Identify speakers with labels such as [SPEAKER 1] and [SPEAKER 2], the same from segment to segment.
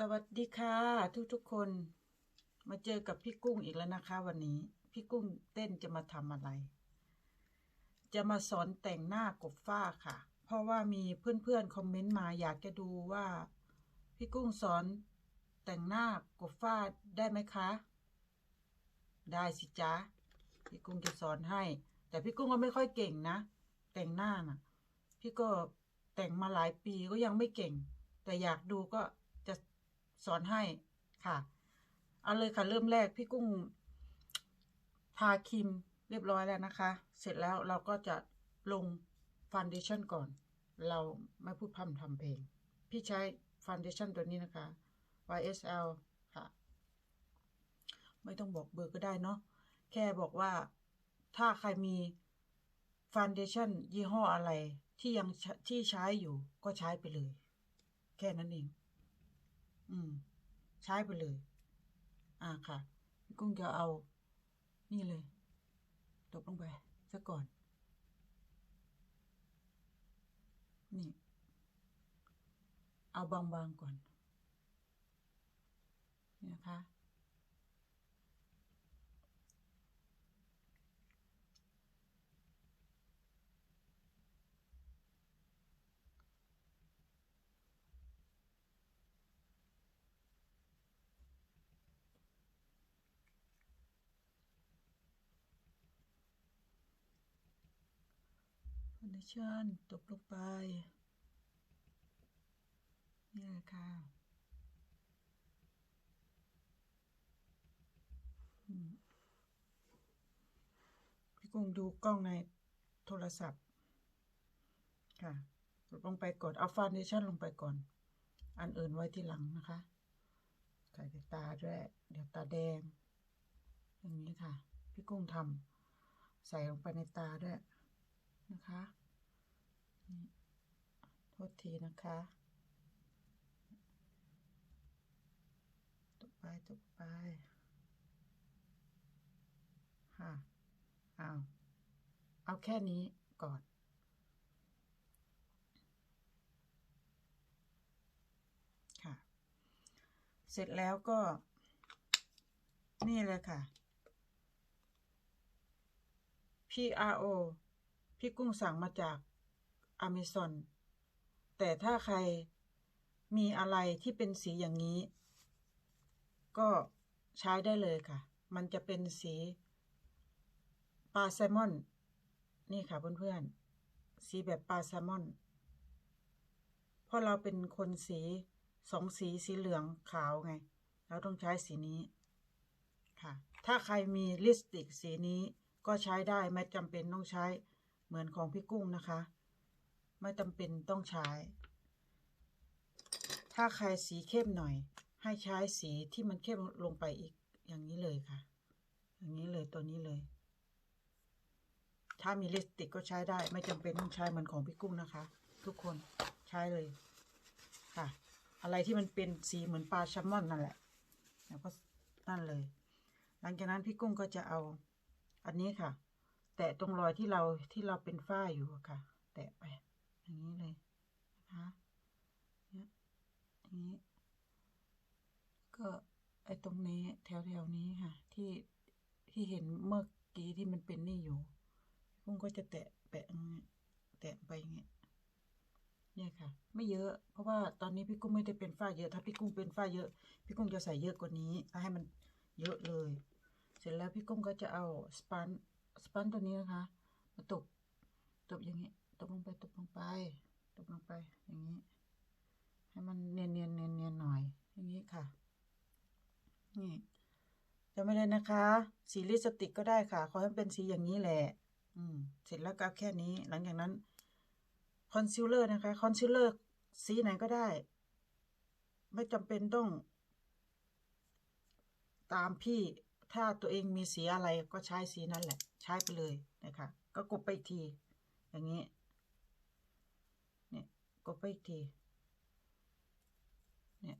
[SPEAKER 1] สวัสดีค่ะทุกทุกๆคน มาเจอกับพี่กุ้งอีกแล้วนะคะ วันนี้ พี่กุ้งเต้นจะมาทำอะไร จะมาสอนแต่งหน้ากบฝ้าค่ะ เพราะว่ามีเพื่อนๆคอมเมนต์มาอยากจะดูว่า พี่กุ้งสอนแต่งหน้ากบฝ้าได้ไหมคะ ได้สิจ๊ะพี่กุ้งจะสอนให้ แต่พี่กุ้งก็ไม่ค่อยเก่งนะ แต่งหน้าน่ะ พี่ก็แต่งมาหลายปีก็ยังไม่เก่ง แต่อยากดูก็ สอนให้ค่ะ เอาเลยค่ะเริ่มแรกพี่กุ้ง ทาครีมเรียบร้อยแล้วนะคะ เสร็จแล้วเราก็จะลงฟ u นเดชั่นก่อน เราไม่พูดพร่ำทำเพลง พี่ใช้ฟ u นเดชั่นตัวนี้นะคะ YSL ค่ะ ไม่ต้องบอกเบอร์ก็ได้เนาะ แค่บอกว่าถ้าใครมีฟ u นเดชั่นยี่ห้ออะไรที่ยังที่ใช้อยู่ก็ใช้ไปเลย แค่นั้นเอง อืม ใช้ไปเลย อ่าค่ะ พี่กุ้งจะเอา นี่เลย ตบลงไปซะก่อน นี่ เอาบางๆก่อน นี่นะคะ ฟ u นเดชั่นตบลงไป นี่เลยค่ะพี่กุ้งดูกล้องในโทรศัพท์ ค่ะตบลงไปก่อนเอาฟ u นเดชั่นลงไปก่อน อันอื่นไว้ที่หลังนะคะใส่ในตาด้วยเดี๋ยวตาแดง อย่างนี้ค่ะ พี่กุ้งทำใส่ลงไปในตาด้วยนะคะ โทษทีนะคะตบไปตบไปค่ะเอาเอาแค่นี้ก่อนค่ะ เสร็จแล้วก็ นี่เลยค่ะ PRO พี่กุ้งสั่งมาจาก Amazon แต่ถ้าใครมีอะไรที่เป็นสีอย่างนี้ ก็ใช้ได้เลยค่ะ มันจะเป็นสีปลาแซลมอน นี่ค่ะเพื่อนๆ สีแบบปลาแซลมอน เพราะเราเป็นคนสีสองสีสีเหลืองขาวไง เราต้องใช้สีนี้ค่ะ ถ้าใครมีลิปสติกสีนี้ก็ใช้ได้ไม่จำเป็นต้องใช้เหมือนของพี่กุ้งนะคะ ไม่จำเป็นต้องใช้ ถ้าใครสีเข้มหน่อย ให้ใช้สีที่มันเข้มลงไปอีกอย่างนี้เลยค่ะ อย่างนี้เลยตัวนี้เลย ถ้ามีลิปสติกก็ใช้ได้ ไม่จำเป็นต้องใช้เหมือนของพี่กุ้งนะคะ ทุกคนใช้เลยค่ะ อะไรที่มันเป็นสีเหมือนปลาแซลมอนนั่นแหละแล้วก็นั่นเลย หลังจากนั้นพี่กุ้งก็จะเอาอันนี้ค่ะ แตะตรงรอยที่เราที่เราเป็นฝ้าอยู่ค่ะ แตะไป อย่างนี้เลยนะคะเนี่ยอย่างนี้ ก็ไอ้ตรงนี้แถวแถวๆนี้ค่ะ ที่ที่เห็นเมื่อกี้ที่มันเป็นนี่อยู่พี่กุ้งก็จะแตะแปะอย่างเงี้ยแตะไปอย่างเงี้ยเนี่ยค่ะ ไม่เยอะ เพราะว่าตอนนี้พี่กุ้งไม่ได้เป็นฝ้าเยอะ ถ้าพี่กุ้งเป็นฝ้าเยอะ พี่กุ้งจะใส่เยอะกว่านี้ให้มันเยอะเลย เสร็จแล้วพี่กุ้งก็จะเอาสปันสปันตัวนี้นะคะ มาตบตบอย่างนี้ ตบลงไปตบลงไป ตบลงไปอย่างนี้ ให้มันเนียนเนียนเนียนเนียนหน่อย อย่างนี้ค่ะ นี่จะไม่ได้นะคะ สีลิปสติกก็ได้ค่ะ ขอให้เป็นสีอย่างนี้แหละ อืม เสร็จแล้วก็แค่นี้ หลังจากนั้น คอนซีลเลอร์นะคะ คอนซีลเลอร์สีไหนก็ได้ ไม่จำเป็นต้อง ตามพี่ ถ้าตัวเองมีสีอะไรก็ใช้สีนั้นแหละ ใช้ไปเลยนะคะ ก็กดไปอีกที อย่างนี้ กดไปอีกทีเนี่ย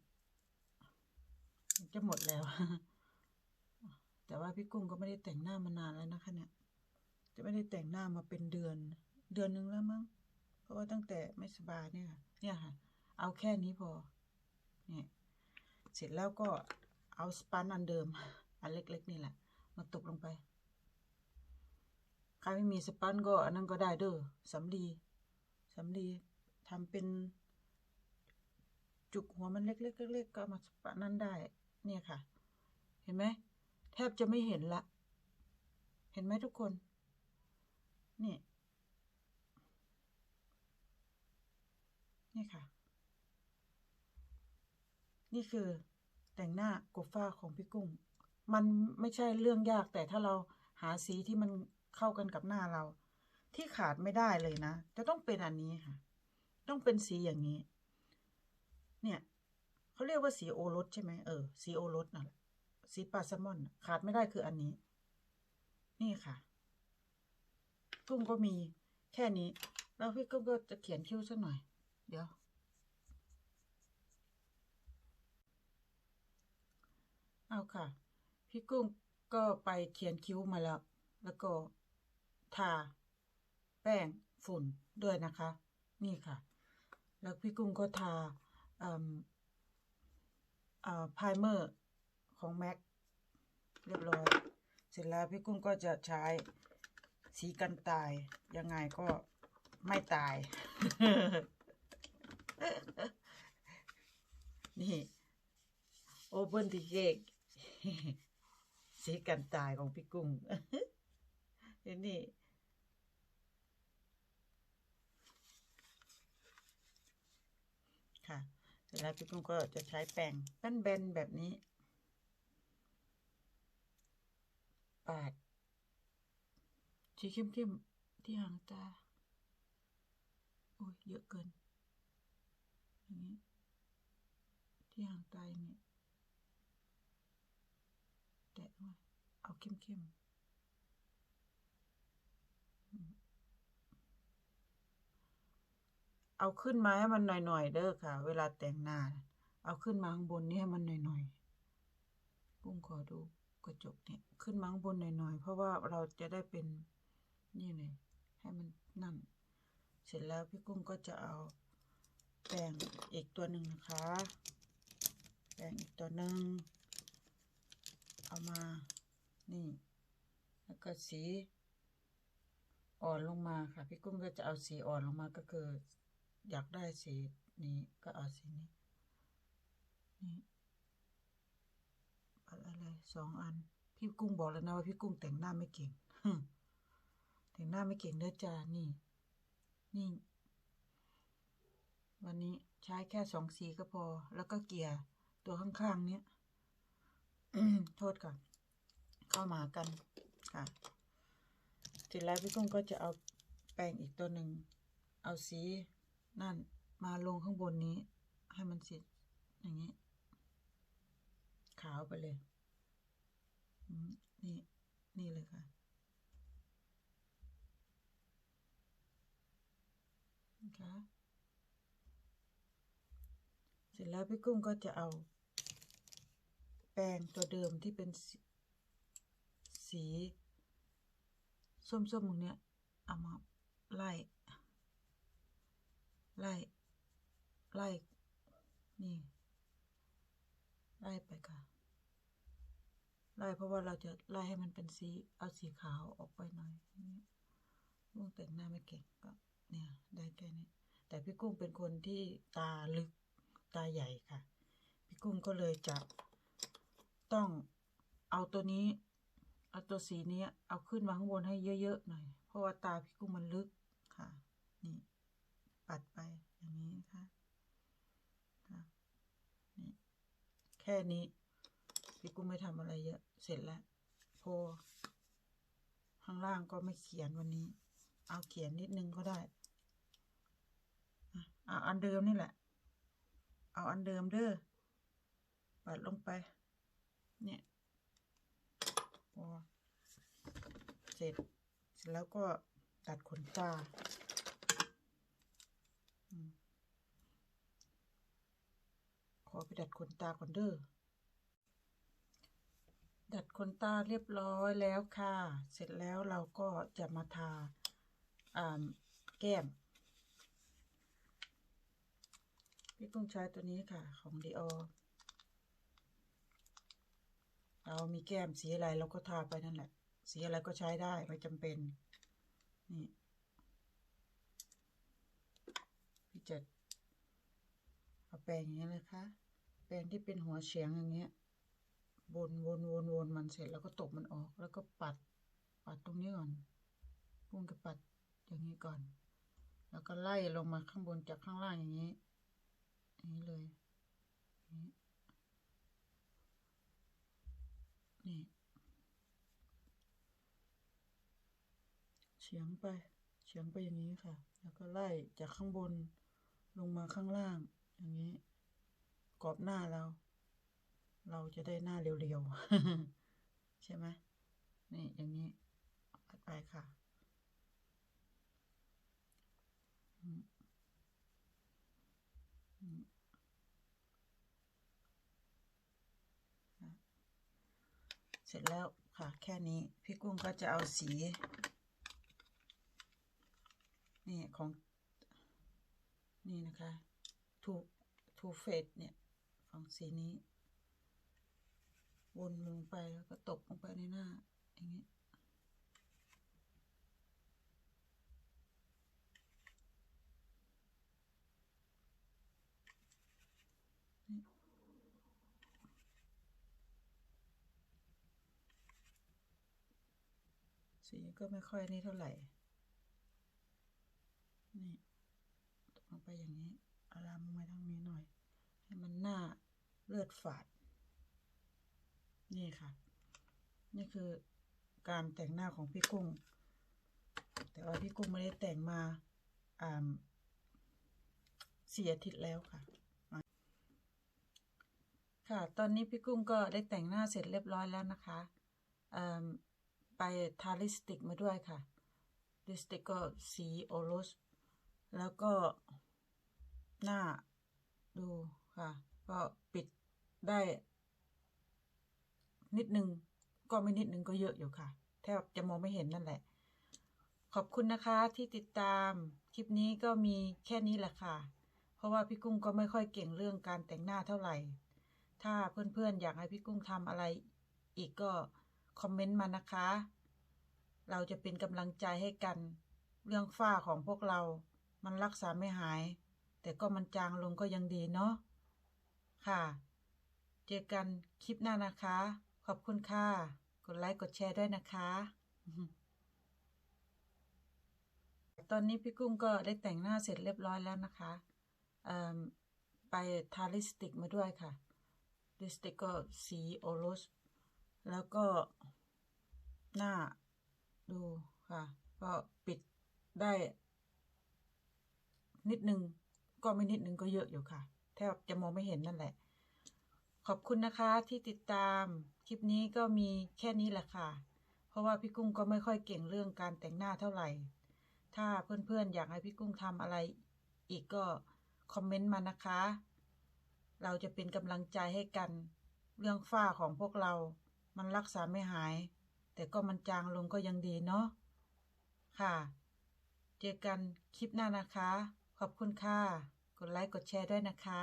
[SPEAKER 1] จะหมดแล้ว แต่ว่าพี่กุ้งก็ไม่ได้แต่งหน้ามานานแล้วนะคะ เนี่ย จะไม่ได้แต่งหน้ามาเป็นเดือน เดือนนึงแล้วมั้ง เพราะว่าตั้งแต่ไม่สบายเนี่ยค่ะเนี่ยค่ะ เอาแค่นี้พอ เนี่ย เสร็จแล้วก็เอาสปันอันเดิม อันเล็ก ๆ นี่แหละ มาตบลงไปใครไม่มีสปันก็อันนั้นก็ได้เด้อสำลีสำลี ทำเป็น จุกหัวมันเล็กๆเล็กๆก็มาสปันนั้นได้ เนี่ยค่ะ เห็นไหมแทบจะไม่เห็นละ เห็นไหมทุกคน นี่ นี่ค่ะ นี่คือแต่งหน้าโกฟ้าของพี่กุ้ง มันไม่ใช่เรื่องยากแต่ถ้าเราหาสีที่มันเข้ากันกับหน้าเรา ที่ขาดไม่ได้เลยนะ จะต้องเป็นอันนี้ค่ะ ต้องเป็นสีอย่างนี้ เนี่ยเขาเรียกว่าสีโอรสใช่ไหมเออสีโอรสน่ะสีปลาแซลมอน ขาดไม่ได้คืออันนี้ นี่ค่ะ กุ้งก็มีแค่นี้ แล้วพี่กุ้งก็จะเขียนคิ้วสักหน่อย เดี๋ยว เอาค่ะ พี่กุ้งก็ไปเขียนคิ้วมาแล้ว แล้วก็ทาแป้งฝุ่นด้วยนะคะ นี่ค่ะ แล้วพี่กุ้งก็ทาอืมอ่าไพเมอร์ของแม็กเรียบร้อย เสร็จแล้วพี่กุ้งก็จะใช้สีกันตาย ยังไงก็ไม่ตาย นี่ โอเ n นดิเกกสีกันตายของพี่กุ้งเห็นนี่ ค่ะ เส ร็จแล้วพี่กุ้งก็จะใช้แป้งแป้นแบนๆแบบนี้ ปาดสีเข้มๆที่หางตาโอ้ยเยอะเกินอย่างนี้ที่หางตาอย่างนี้แตะไว้เอาเข้มๆอืม เอาขึ้นมาให้มันหน่อยๆเด้อค่ะ เวลาแต่งหน้า เอาขึ้นมาข้างบนนี่ให้มันหน่อยๆกุ้งขอดูกระจกเนี่ยขึ้นมาข้างบนหน่อยๆ เพราะว่าเราจะได้เป็นนี่เลยให้มันนั่น เสร็จแล้วพี่กุ้งก็จะเอาแป้งอีกตัวหนึ่งนะคะ แป้งอีกตัวหนึ่งเอามานี่ แล้วก็สีอ่อนลงมาค่ะ พี่กุ้งก็จะเอาสีอ่อนลงมาก็คือ อยากได้สีนี้ก็เอาสีนี้ นี่อะไรสองอัน พี่กุ้งบอกแล้วนะว่าพี่กุ้งแต่งหน้าไม่เก่งแต่งหน้าไม่เก่งเด้อจ้านี่ นี่ วันนี้ใช้แค่สองสีก็พอ แล้วก็เกียร์ตัวข้างๆเนี้ยโทษก่อนเข้ามากันค่ะเสร็จแล้วพี่กุ้งก็จะเอาแป้งอีกตัวหนึ่ง เอาสี นั่นมาลงข้างบนนี้ ให้มันเสร็จอย่างนี้ ขาวไปเลย นี่ นี่เลยค่ะ นะคะเสร็จแล้วพี่กุ้งก็จะเอา แปรงตัวเดิมที่เป็นสสี ส้มๆตรงเนี้ย เอามาไล่ ไล่ ไล่ นี่ ไล่ไปค่ะ ไล่เพราะว่าเราจะไล่ให้มันเป็นสี เอาสีขาวออกไปหน่อยนี่ลุงแต่งหน้าไม่เก่งก็เนี่ย ได้แค่นี้ แต่พี่กุ้งเป็นคนที่ตาลึก ตาใหญ่ค่ะ พี่กุ้งก็เลยจะต้องเอาตัวนี้ เอาตัวสีนี้เอาขึ้นมาข้างบนให้เยอะๆหน่อย เพราะว่าตาพี่กุ้งมันลึกค่ะ นี่ ปัดไปอย่างนี้คะค่ะนี่แค่นี้ พี่กุ้งไม่ทำอะไรเยอะ เสร็จแล้วพอข้างล่างก็ไม่เขียนวันนี้ เอาเขียนนิดนึงก็ได้เอาอันเดิมนี่แหละ เอาอันเดิมเด้อปัดลงไป เนี่ยพอเสร็จ เสร็จแล้วก็ตัดขนตาอืมข อไปดัดขนตาก่อนเด้อ ดัดขนตาเรียบร้อยแล้วค่ะ เสร็จแล้วเราก็จะมาทาอ่าแก้ม พี่กุ้งใช้ตัวนี้ค่ะ ของดีออเรามีแก้มสีอะไรเราก็ทาไปนั่นแหละ สีอะไรก็ใช้ได้ไม่จำเป็น นี่พี่จะเอาแปรงอย่างนี้เลยค่ะ แปรงที่เป็นหัวเฉียงอย่างเงี้ยวนวนวนวนมันเสร็จแล้วก็ตบมันออก แล้วก็ปัด ปัดตรงนี้ก่อนพุ่งกับปัดอย่างนี้ก่อน แล้วก็ไล่ลงมาข้างบนจากข้างล่างอย่างนี้อย่างนี้เลยอย่างนี้นี่เฉียงไปเฉียงไปอย่างนี้ค่ะ แล้วก็ไล่จากข้างบนลงมาข้างล่างอย่างนี้ อบหน้าเรา เราจะได้หน้าเรียวๆ ใช่ไหมนี่ อย่างนี้ปัดไปค่ะ เสร็จแล้วค่ะ แค่นี้ พี่กุ้งก็จะเอาสี นี่ ของ นี่นะคะ ทูทูเฟสเนี่ย ของสีนี้ วนลงไปแล้วก็ตบลงไปในหน้า อย่างนี้สีก็ไม่ค่อยนี่เท่าไหร่ นี่ตบลงไปอย่างนี้อาลามลงมาทางนี้หน่อย ให้มันหน้าเลือดฝาด นี่ค่ะ นี่คือการแต่งหน้าของพี่กุ้ง แต่ว่าพี่กุ้งไม่ได้แต่งมาอ่าสี่อาทิตย์แล้วค่ะ ค่ะ ตอนนี้พี่กุ้งก็ได้แต่งหน้าเสร็จเรียบร้อยแล้วนะคะไปทาลิปสติกมาด้วยค่ะ ลิปสติกก็สีโอรส แล้วก็หน้าดู ค่ะ ก็ปิดได้ นิดนึง ก็ไม่นิดนึงก็เยอะอยู่ค่ะ แทบจะมองไม่เห็นนั่นแหละ ขอบคุณนะคะที่ติดตาม คลิปนี้ก็มีแค่นี้แหละค่ะ เพราะว่าพี่กุ้งก็ไม่ค่อยเก่งเรื่องการแต่งหน้าเท่าไหร่ ถ้าเพื่อนๆอยากให้พี่กุ้งทำอะไร อีกก็คอมเมนต์มานะคะ เราจะเป็นกำลังใจให้กัน เรื่องฝ้าของพวกเรา มันรักษาไม่หาย แต่ก็มันจางลงก็ยังดีเนาะ ค่ะ เจอกันคลิปหน้านะคะ ขอบคุณค่ะ กดไลค์กดแชร์ด้วยนะคะ ตอนนี้พี่กุ้งก็ได้แต่งหน้าเสร็จเรียบร้อยแล้วนะคะ ไปทาลิปสติกมาด้วยค่ะ ลิปสติกก็สีโอรส แล้วก็หน้าดูค่ะ ก็ปิดได้นิดนึง ก็ไม่นิดนึงก็เยอะอยู่ค่ะ แทบจะมองไม่เห็นนั่นแหละ ขอบคุณนะคะที่ติดตาม คลิปนี้ก็มีแค่นี้แหละค่ะ เพราะว่าพี่กุ้งก็ไม่ค่อยเก่งเรื่องการแต่งหน้าเท่าไหร่ ถ้าเพื่อนๆอยากให้พี่กุ้งทำอะไร อีกก็คอมเมนต์มานะคะ เราจะเป็นกำลังใจให้กัน เรื่องฝ้าของพวกเรา มันรักษาไม่หาย แต่ก็มันจางลงก็ยังดีเนาะ ค่ะ เจอกันคลิปหน้านะคะ ขอบคุณค่ะ กดไลค์กดแชร์ด้วยนะคะ